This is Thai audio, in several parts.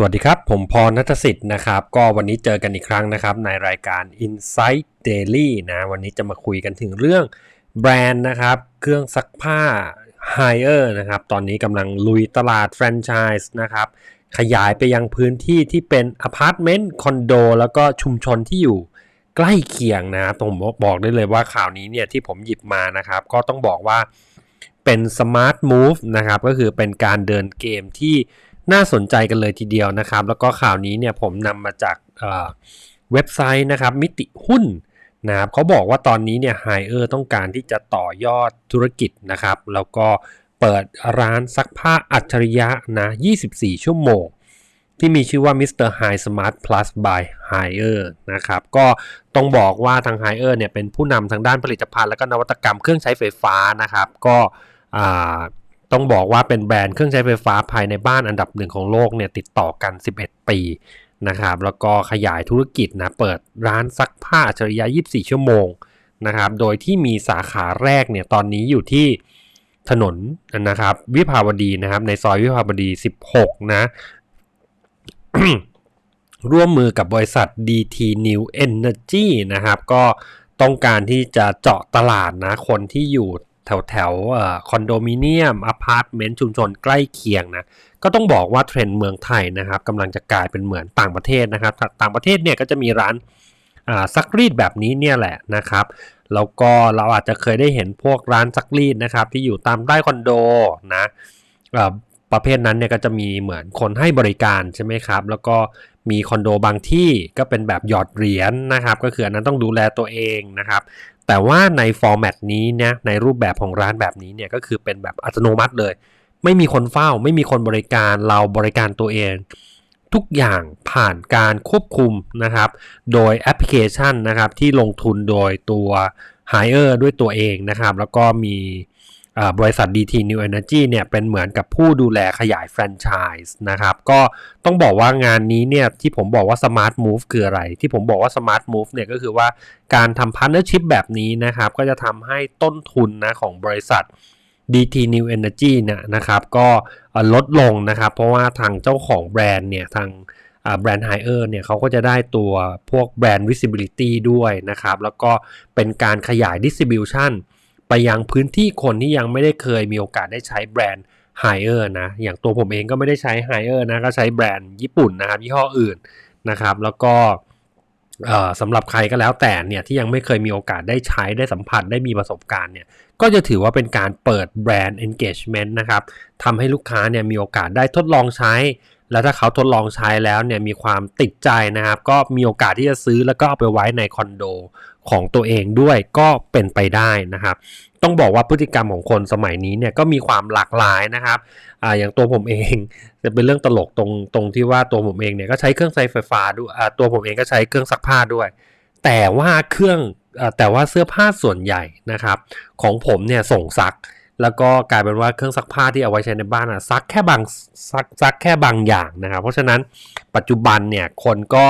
สวัสดีครับ ผมพรนัทสิทธิ์นะครับ ก็วันนี้เจอกันอีกครั้งนะครับ ในรายการ Insight Daily นะวันนี้จะมาคุยกันถึงเรื่องแบรนด์นะครับ เครื่องซักผ้า Hire นะครับ ตอนนี้กำลังลุยตลาดแฟรนไชส์นะครับ ขยายไปยังพื้นที่ที่เป็นอพาร์ตเมนต์คอนโดแล้วก็ชุมชนที่อยู่ใกล้เคียงนะครับผมบอกได้เลยว่าข่าวนี้เนี่ยที่ผมหยิบมานะครับ ก็ต้องบอกว่าเป็น Smart Move นะครับก็คือเป็นการเดินเกมที่ น่าสนใจกันเลยทีเดียวนะครับ แล้วก็ข่าวนี้เนี่ยผมนำมาจากเว็บไซต์นะครับ มิติหุ้นนะครับเขาบอกว่าตอนนี้เนี่ยไฮเออร์ต้องการที่จะต่อยอดธุรกิจนะครับ แล้วก็เปิดร้านซักผ้าอัจฉริยะนะ 24 ชั่วโมง ที่มีชื่อว่า Mr. High Smart Plus by Hire นะครับ ก็ต้องบอกว่าทาง Hire เนี่ยเป็นผู้นำทางด้านผลิตภัณฑ์และก็นวัตกรรมเครื่องใช้ไฟฟ้านะครับ ก็ ต้องบอกว่าเป็นแบรนด์เครื่องใช้ไฟฟ้าภายในบ้านอันดับหนึ่งของโลกเนี่ยติดต่อกัน 11 ปีนะครับ แล้วก็ขยายธุรกิจนะเปิดร้านซักผ้าอัจฉริยะ 24 ชั่วโมงนะครับ โดยที่มีสาขาแรกเนี่ยตอนนี้อยู่ที่ถนนนะครับ วิภาวดีนะครับ ในซอยวิภาวดี 16 นะ ร่วมมือกับบริษัท DT New Energy นะครับ ก็ต้องการที่จะเจาะตลาดนะ คนที่อยู่ แถวแถวคอนโดมิเนียมอพาร์ตเมนต์ชุมชนใกล้เคียงนะก็ต้องบอกว่าเทรนด์เมืองไทยนะครับกำลังจะกลายเป็นเหมือนต่างประเทศนะครับ ต่างประเทศเนี่ยก็จะมีร้านซักรีดแบบนี้เนี่ยแหละนะครับแล้วก็เราอาจจะเคยได้เห็นพวกร้านซักรีดนะครับที่อยู่ตามใต้คอนโดนะประเภทนั้นเนี่ยก็จะมีเหมือนคนให้บริการใช่ไหมครับ แล้วก็มีคอนโดบางที่ก็เป็นแบบหยอดเหรียญนนะครับ ก็คืออันนั้นต้องดูแลตัวเองนะครับ แต่ว่าในฟอร์แมตนี้เนี่ยในรูปแบบของร้านแบบนี้เนี่ยก็คือเป็นแบบอัตโนมัติเลย ไม่มีคนเฝ้า ไม่มีคนบริการเราบริการตัวเอง ทุกอย่างผ่านการควบคุมนะครับ โดยแอปพลิเคชันนะครับที่ลงทุนโดยตัว Hire ด้วยตัวเองนะครับ แล้วก็มี บริษัท DT New Energy เนี่ยเป็นเหมือนกับผู้ดูแลขยายแฟรนไชส์นะครับ ก็ต้องบอกว่างานนี้เนี่ยที่ผมบอกว่า Smart Move คืออะไร ที่ผมบอกว่า Smart Move เนี่ยก็คือว่าการทำ Partnership แบบนี้นะครับ ก็จะทำให้ต้นทุนนะของบริษัท DT New Energy เนี่ยนะครับ ก็ลดลงนะครับ เพราะว่าทางเจ้าของแบรนด์เนี่ยทางแบรนด์ไฮเออร์เนี่ยเขาก็จะได้ตัวพวกแบรนด์ visibility ด้วยนะครับ แล้วก็เป็นการขยาย distribution ไปยังพื้นที่คนที่ยังไม่ได้เคยมีโอกาสได้ใช้แบรนด์ h เออร์นะ อย่างตัวผมเองก็ไม่ได้ใช้ h เออร์นะ ก็ใช้แบรนด์ญี่ปุ่นนะครับยี่ห้ออื่นนะครับ แล้วก็สำหรับใครก็แล้วแต่เนี่ยที่ยังไม่เคยมีโอกาสได้ใช้ได้สัมผัสได้มีประสบการณ์เนี่ยก็จะถือว่าเป็นการเปิดแบรนด์ engagement นะครับทำให้ลูกค้าเนี่ยมีโอกาสได้ทดลองใช้ แล้วถ้าเขาทดลองใช้แล้วเนี่ยมีความติดใจนะครับ ก็มีโอกาสที่จะซื้อแล้วก็เอาไปไว้ในคอนโด ของตัวเองด้วยก็เป็นไปได้นะครับ ต้องบอกว่าพฤติกรรมของคนสมัยนี้เนี่ยก็มีความหลากหลายนะครับอ่าอย่างตัวผมเองจะเป็นเรื่องตลกตรงตรงที่ว่าตัวผมเองเนี่ยก็ใช้เครื่องใช้ไฟฟ้าด้วยอ่าตัวผมเองก็ใช้เครื่องซักผ้าด้วย แต่ว่าเครื่องอ่าแต่ว่าเสื้อผ้าส่วนใหญ่นะครับ ของผมเนี่ยส่งซัก แล้วก็กลายเป็นว่าเครื่องซักผ้าที่เอาไว้ใช้ในบ้านอะซักแค่บางซักซักแค่บางอย่างนะครับ เพราะฉะนั้นปัจจุบันเนี่ยคนก็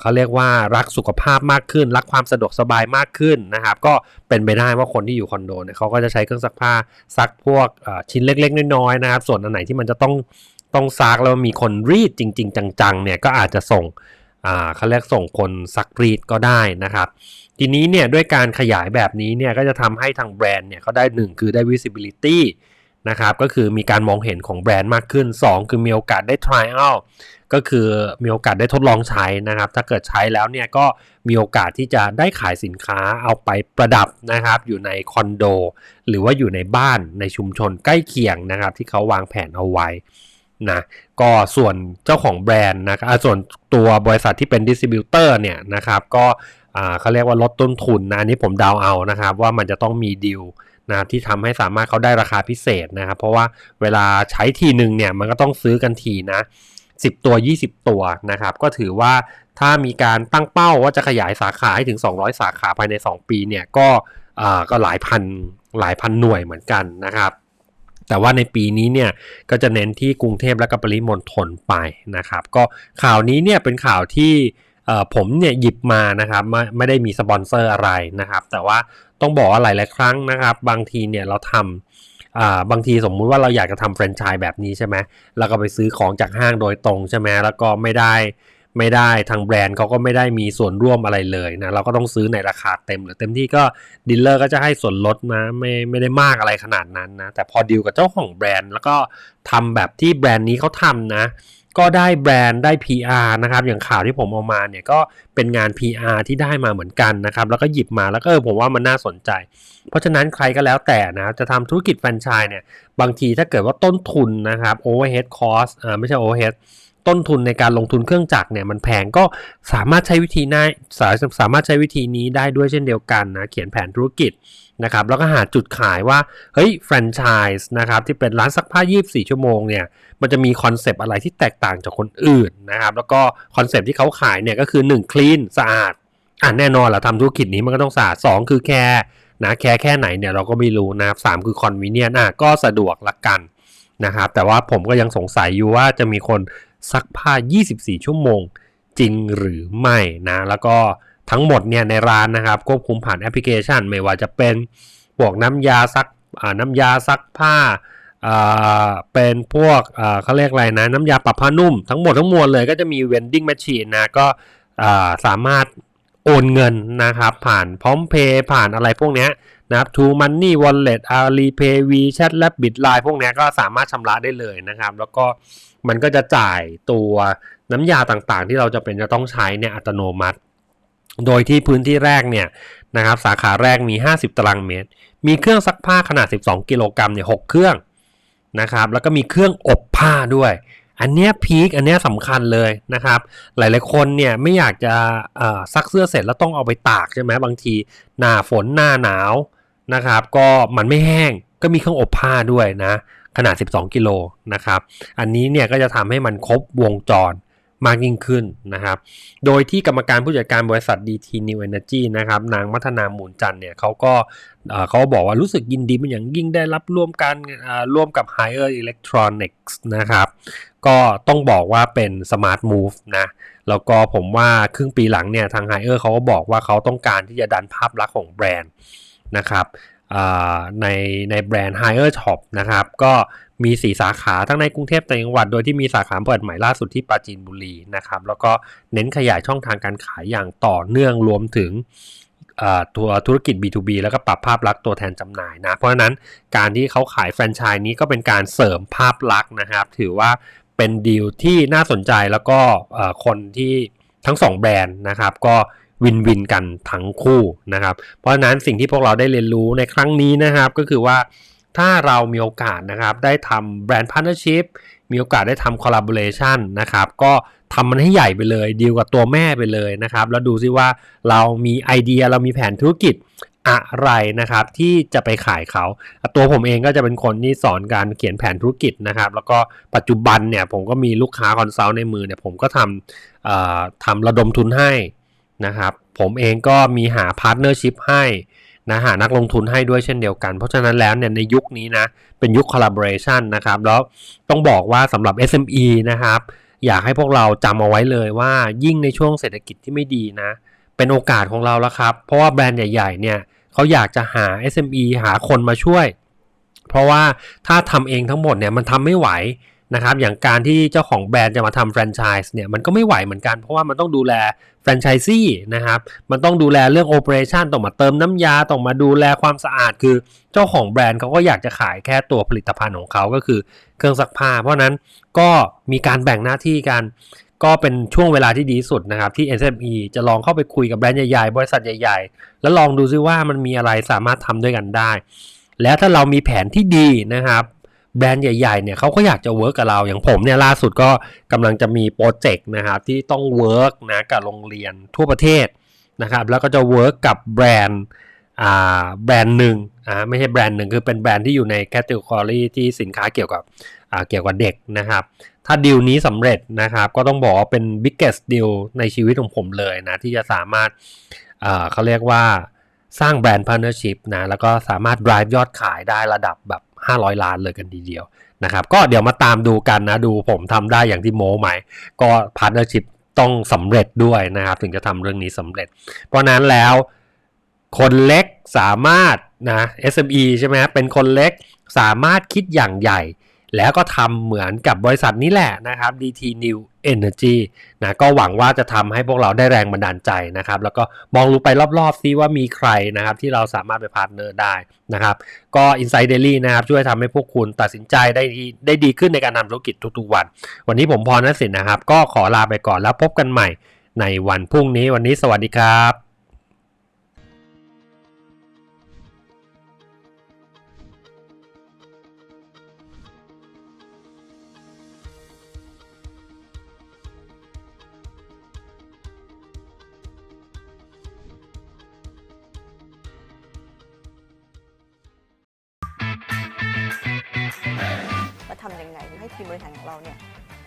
เขาเรียกว่ารักสุขภาพมากขึ้น รักความสะดวกสบายมากขึ้นนะครับ ก็เป็นไปได้ว่าคนที่อยู่คอนโดเนี่ยเขาก็จะใช้เครื่องซักผ้าซักพวกชิ้นเล็ก ๆ น้อยๆนะครับ ส่วนอันไหนที่มันจะต้องต้องซักแล้วมีคนรีดจริง ๆ จังๆเนี่ยก็อาจจะส่ง เขาเรียกส่งคนซักรีดก็ได้นะครับ ทีนี้เนี่ยด้วยการขยายแบบนี้เนี่ยก็จะทำให้ทางแบรนด์เนี่ยเขาได้ 1 คือได้ visibility นะครับก็คือมีการมองเห็นของแบรนด์มากขึ้น 2 คือมีโอกาสได้ try out ก็คือมีโอกาสได้ทดลองใช้นะครับ ถ้าเกิดใช้แล้วเนี่ยก็มีโอกาสที่จะได้ขายสินค้าเอาไปประดับนะครับ อยู่ในคอนโด หรือว่าอยู่ในบ้านในชุมชนใกล้เคียงนะครับ ที่เขาวางแผนเอาไว้ นะก็ส่วนเจ้าของแบรนด์นะครับส่วนตัวบริษัทที่เป็นดิสติบิวเตอร์เนี่ยนะครับก็เขาเรียกว่าลดต้นทุนนะอันนี้ผมเดาเอานะครับว่ามันจะต้องมีดีลนะที่ทำให้สามารถเขาได้ราคาพิเศษนะครับ เพราะว่าเวลาใช้ทีหนึ่งเนี่ยมันก็ต้องซื้อกันทีนะ 10 ตัว 20 ตัวนะครับ ก็ถือว่าถ้ามีการตั้งเป้าว่าจะขยายสาขาให้ถึง 200 สาขาภายใน 2 ปีเนี่ยก็ก็หลายพันหลายพันหน่วยเหมือนกันนะครับ แต่ว่าในปีนี้เนี่ยก็จะเน้นที่กรุงเทพและก็ปริมณฑลไปนะครับ ก็ข่าวนี้เนี่ยเป็นข่าวที่ผมเนี่ยหยิบมานะครับไม่ไม่ได้มีสปอนเซอร์อะไรนะครับ แต่ว่าต้องบอกว่าหลายๆครั้งนะครับ บางทีเนี่ยเราทำบางทีสมมุติว่าเราอยากจะทำแฟรนไชส์แบบนี้ใช่ไหมแล้วก็ไปซื้อของจากห้างโดยตรงใช่ไหมแล้วก็ไม่ได้ ไม่ได้ทางแบรนด์เขาก็ไม่ได้มีส่วนร่วมอะไรเลยนะเราก็ต้องซื้อในราคาเต็มหรือเต็มที่ก็ดีลเลอร์ก็จะให้ส่วนลดนะไม่ไม่ได้มากอะไรขนาดนั้นนะแต่พอดีลกับเจ้าของแบรนด์ แล้วก็ทำแบบที่แบรนด์นี้เขาทำนะ ก็ได้แบรนด์ได้ PR นะครับอย่างข่าวที่ผมเอามาเนี่ยก็เป็นงาน PR ที่ได้มาเหมือนกันนะครับแล้วก็หยิบมาแล้วก็เออผมว่ามันน่าสนใจ เพราะฉะนั้นใครก็แล้วแต่นะจะทำธุรกิจแฟรนไชส์เนี่ยบางทีถ้าเกิดว่าต้นทุนนะครับ overhead cost อ่าไม่ใช่ overhead ต้นทุนในการลงทุนเครื่องจักรเนี่ยมันแพงก็สามารถใช้วิธีน่าสาสามารถใช้วิธีนี้ได้ด้วยเช่นเดียวกันนะเขียนแผนธุรกิจนะครับแล้วก็หาจุดขายว่าเฮ้ยแฟรนไชส์นะครับที่เป็นร้านซักผ้า 24 ชั่วโมงเนี่ยมันจะมีคอนเซปต์อะไรที่แตกต่างจากคนอื่นนะครับแล้วก็คอนเซปต์ที่เขาขายเนี่ยก็คือ1คลีนสะอาดอะแน่นอนแหละทำธุรกิจนี้มันก็ต้องสะอาด 2 คือแคร์นะแคร์แค่ไหนเนี่ยเราก็ไม่รู้นะครับสามคือคอนวีเนียนอะก็สะดวกละกันนะครับแต่ว่าผมก็ยังสงสัยอยู่ว่าจะมีคน ซักผ้า 24 ชั่วโมง จริงหรือไม่นะ แล้วก็ทั้งหมดเนี่ยในร้านนะครับควบคุมผ่านแอปพลิเคชัน ไม่ว่าจะเป็นพวกน้ำยาซักน้ำยาซักผ้าเป็นพวกเขาเรียกอะไรนะน้ำยาปรับผ้านุ่ม ทั้งหมดทั้งมวลเลยก็จะมี vending machine นะก็สามารถโอนเงินนะครับผ่านพร้อมเพย์ผ่านอะไรพวกนี้ นะครับ To Money Wallet Alipay WeChat และ Bitline พวกนี้ก็สามารถชำระได้เลยนะครับ แล้วก็มันก็จะจ่ายตัวน้ำยาต่างๆ ที่เราจะเป็นจะต้องใช้เนี่ยอัตโนมัติ โดยที่พื้นที่แรกเนี่ยนะครับสาขาแรกมี 50 ตารางเมตร มีเครื่องซักผ้าขนาด 12 กิโลกรัมเนี่ย6เครื่องนะครับ แล้วก็มีเครื่องอบผ้าด้วย อันเนี้ยพีคอันเนี้ยสำคัญเลยนะครับ หลายๆคนเนี่ยไม่อยากจะซักเสื้อเสร็จแล้วต้องเอาไปตากใช่ไหมบางที หน้าฝนหน้าหนาวนะครับ ก็มันไม่แห้งก็มีเครื่องอบผ้าด้วยนะ ขนาด 12 กิโลนะครับ อันนี้เนี่ยก็จะทำให้มันครบวงจร มากยิ่งขึ้นนะครับ โดยที่กรรมการผู้จัดการบริษัท DT New Energy นะครับ นางมัฒนามูลจันเนี่ยเขาก็เขาบอกว่ารู้สึกยินดีเป็นอย่างยิ่งได้รับร่วมกันร่วมกับ Higher Electronics นะครับ ก็ต้องบอกว่าเป็น Smart Move นะ แล้วก็ผมว่าครึ่งปีหลังเนี่ยทาง Higher เขาก็บอกว่าเขาต้องการที่จะดันภาพลักษณ์ของแบรนด์นะครับในในแบรนด์ Higher Top นะครับ ก็ มี 4 สาขาทั้งในกรุงเทพแต่จังหวัด โดยที่มีสาขาเปิดใหม่ล่าสุดที่ปราจีนบุรีนะครับ แล้วก็เน้นขยายช่องทางการขายอย่างต่อเนื่องรวมถึงตัวธุรกิจ B2B แล้วก็ปรับภาพลักษณ์ตัวแทนจำหน่ายนะ เพราะฉะนั้นการที่เขาขายแฟรนไชส์นี้ก็เป็นการเสริมภาพลักษณ์นะครับ ถือว่าเป็นดีลที่น่าสนใจแล้วก็คนที่ทั้ง 2 แบรนด์นะครับ ก็วินวินกันทั้งคู่นะครับ เพราะฉะนั้นสิ่งที่พวกเราได้เรียนรู้ในครั้งนี้นะครับ ก็คือว่า ถ้าเรามีโอกาสนะครับได้ทำแบรนด์พาร์ทเนอร์ชิพมีโอกาสได้ทำคอลลาบอร์เรชันนะครับก็ทำมันให้ใหญ่ไปเลยดีลกับตัวแม่ไปเลยนะครับแล้วดูซิว่าเรามีไอเดียเรามีแผนธุรกิจอะไรนะครับที่จะไปขายเขาตัวผมเองก็จะเป็นคนที่สอนการเขียนแผนธุรกิจนะครับ แล้วก็ปัจจุบันเนี่ยผมก็มีลูกค้าคอนซัลท์ในมือเนี่ยผมก็ทำทำระดมทุนให้นะครับผมเองก็มีหาพาร์ทเนอร์ชิพให้ นะหานักลงทุนให้ด้วยเช่นเดียวกัน เพราะฉะนั้นแล้วเนี่ยในยุคนี้นะเป็นยุค collaboration นะครับแล้วต้องบอกว่าสำหรับ SME นะครับอยากให้พวกเราจำเอาไว้เลยว่ายิ่งในช่วงเศรษฐกิจที่ไม่ดีนะ เป็นโอกาสของเราแล้วครับ เพราะว่าแบรนด์ใหญ่ๆเนี่ยเขาอยากจะหา SME หาคนมาช่วย เพราะว่าถ้าทำเองทั้งหมดเนี่ยมันทำไม่ไหว นะครับอย่างการที่เจ้าของแบรนด์จะมาทำแฟรนไชส์เนี่ยมันก็ไม่ไหวเหมือนกันเพราะว่ามันต้องดูแลแฟรนไชส์ซี่นะครับมันต้องดูแลเรื่องโอเปอเรชันต้องมาเติมน้ำยาต้องมาดูแลความสะอาด คือเจ้าของแบรนด์เขาก็อยากจะขายแค่ตัวผลิตภัณฑ์ของเขาก็คือเครื่องซักผ้า เพราะนั้นก็มีการแบ่งหน้าที่กันก็เป็นช่วงเวลาที่ดีสุดนะครับที่ SME จะลองเข้าไปคุยกับแบรนด์ใหญ่ๆ บริษัทใหญ่ ๆ แล้วลองดูซิว่ามันมีอะไรสามารถทำด้วยกันได้ แล้วถ้าเรามีแผนที่ดีนะครับ แบรนด์ใหญ่ๆเนี่ยเขาก็อยากจะเวิร์กกับเราอย่างผมเนี่ยล่าสุดก็กำลังจะมีโปรเจกต์นะครับที่ต้องเวิร์กนะกับโรงเรียนทั่วประเทศนะครับแล้วก็จะเวิร์กกับแบรนด์อ่าแบรนด์หนึ่งอ่าไม่ใช่แบรนด์หนึ่งคือเป็นแบรนด์ที่อยู่ในแคตตาล็อกที่สินค้าเกี่ยวกับอ่าเกี่ยวกับเด็กนะครับถ้าดีลนี้สำเร็จนะครับก็ต้องบอกว่าเป็น biggest deal ในชีวิตของผมเลยนะที่จะสามารถอ่าเขาเรียกว่าสร้างแบรนด์ partnership นะแล้วก็สามารถ drive ยอดขายได้ระดับแบบ 500 ล้านเลยกันทีเดียวนะครับ ก็เดี๋ยวมาตามดูกันนะ ดูผมทำได้อย่างที่โม้ไหมก็พาร์ทเนอร์ชิพต้องสำเร็จด้วยนะครับ ถึงจะทำเรื่องนี้สำเร็จ เพราะนั้นแล้วคนเล็กสามารถนะ SME ใช่ไหมเป็นคนเล็กสามารถคิดอย่างใหญ่ แล้วก็ทำเหมือนกับบริษัทนี้แหละนะครับ DT New Energy นะก็หวังว่าจะทำให้พวกเราได้แรงบันดาลใจนะครับ แล้วก็มองรู้ไปรอบๆซิว่ามีใครนะครับที่เราสามารถไปพาร์ทเนอร์ได้นะครับ ก็ Inside Daily นะครับช่วยทำให้พวกคุณตัดสินใจได้ดีได้ดีขึ้นในการทำธุรกิจทุกๆวัน วันนี้ผมพรณสินนะครับ ก็ขอลาไปก่อนแล้วพบกันใหม่ในวันพรุ่งนี้วันนี้สวัสดีครับ ทีมบริหารของเราเนี่ย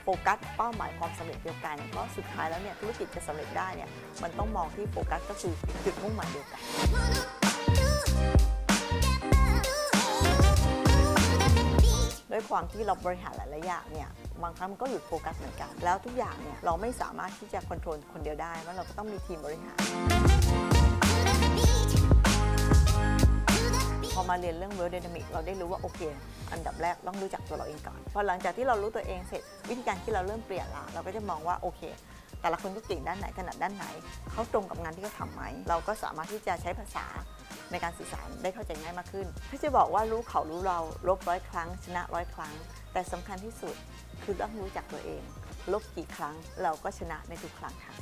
โฟกัสเป้าหมายความสำเร็จเดียวกันเพราะสุดท้ายแล้วเนี่ยธุรกิจจะสำเร็จได้เนี่ยมันต้องมองที่โฟกัสก็คือจุดมุ่งหมายเดียวกันด้วยความที่เราบริหารหลายๆอย่างเนี่ยบางครั้งมันก็หลุดโฟกัสเหมือนกัน แล้วทุกอย่างเนี่ยเราไม่สามารถที่จะควบคุมคนเดียวได้ว่าเราก็ต้องมีทีมบริหาร อมาเรียนเรื่อง World Dynamic เราได้รู้ว่าโอเค อันดับแรกต้องรู้จักตัวเราเองก่อนพอหลังจากที่เรารู้ตัวเองเสร็จวิธีการที่เราเริ่มเปลี่ยนละเราก็จะมองว่าโอเค แต่ละคนก็เก่งด้านไหนถนัดด้านไหนเขาตรงกับงานที่เขาทำไหมเราก็สามารถที่จะใช้ภาษาในการสื่อสารได้เข้าใจง่ายมากขึ้นที่จะบอกว่ารู้เขารู้เราลบร้อยครั้ง ชนะร้อยครั้ง แต่สำคัญที่สุดคือต้องรู้จักตัวเอง ลบกี่ครั้งเราก็ชนะในทุกครั้งค่ะ